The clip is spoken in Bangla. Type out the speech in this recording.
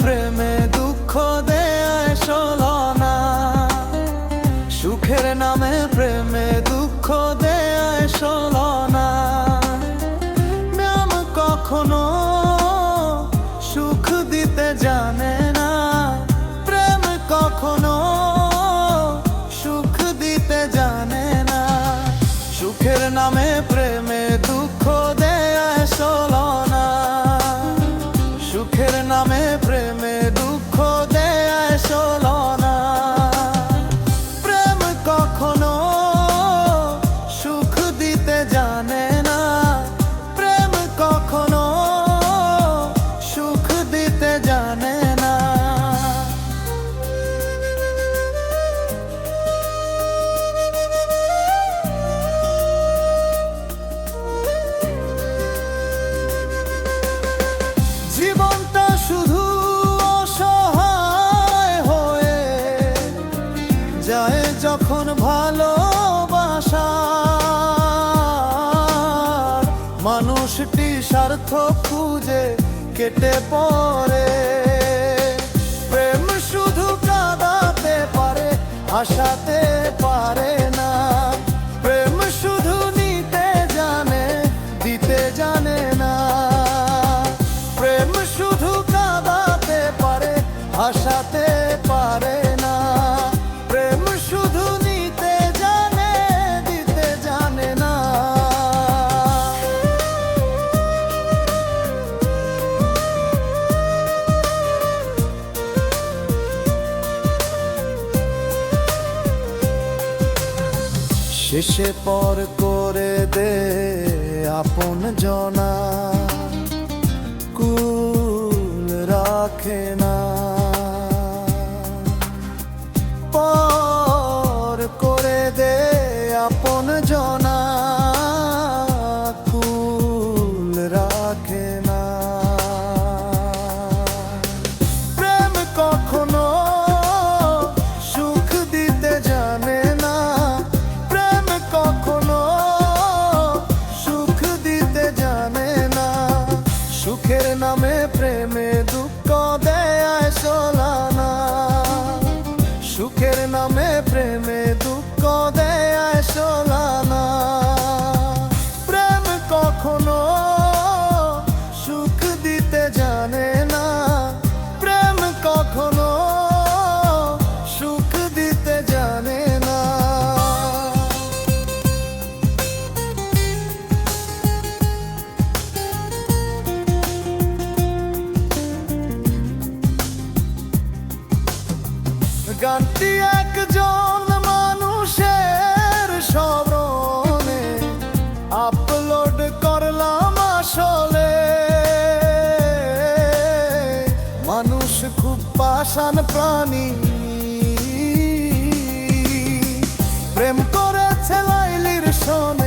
প্রেমে দুঃখ দেয় না সুখের নামে প্রেমে দুঃখ দেয় না নাম কখনো সুখ দিতে জানে না। প্রেম কখনো সুখ দিতে জানে না। সুখের নামে মানুষটি স্বার্থ খুঁজে কেটে পড়ে। প্রেম শুধু কাঁদাতে পারে হাসাতে পারে না। প্রেম শুধু নিতে জানে, দিতে জানে না। প্রেম শুধু কাঁদাতে পারে হাসাতে পারে শেষে পর করে দে আপন জনা গানটি একজন মানুষের স্মরণে আপলোড করলাম আসলে। মানুষ খুব পাষাণ প্রাণী। প্রেম করেছে লাইলির সনে